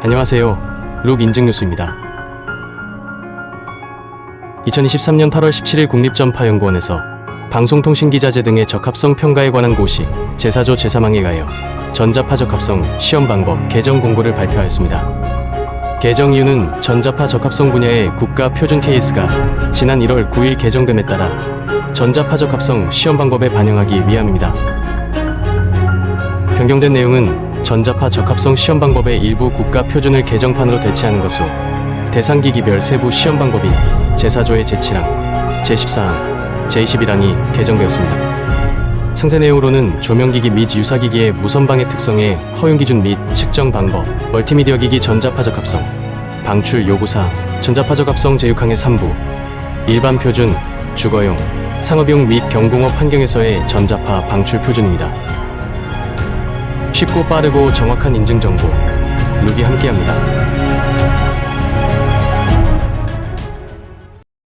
안녕하세요. 룩 인증 뉴스입니다. 2023년 8월 17일 국립전파연구원에서 방송통신기자재 등의 적합성 평가에 관한 고시 제4조 제3항에 가여 전자파 적합성 시험 방법 개정 공고를 발표하였습니다. 개정 이유는 전자파 적합성 분야의 국가 표준 KS가 지난 1월 9일 개정됨에 따라 전자파 적합성 시험 방법에 반영하기 위함입니다. 변경된 내용은 전자파 적합성 시험 방법의 일부 국가 표준을 개정판으로 대체하는 것으로 대상 기기별 세부 시험 방법인 제4조의 제7항, 제14항, 제21항이 개정되었습니다. 상세 내용으로는 조명기기 및 유사기기의 무선방해 특성의 허용 기준 및 측정 방법, 멀티미디어 기기 전자파 적합성, 방출 요구사항, 전자파 적합성 제6항의 3부, 일반 표준, 주거용, 상업용 및 경공업 환경에서의 전자파 방출 표준입니다. 쉽고 빠르고 정확한 인증 정보, 룩이 함께합니다.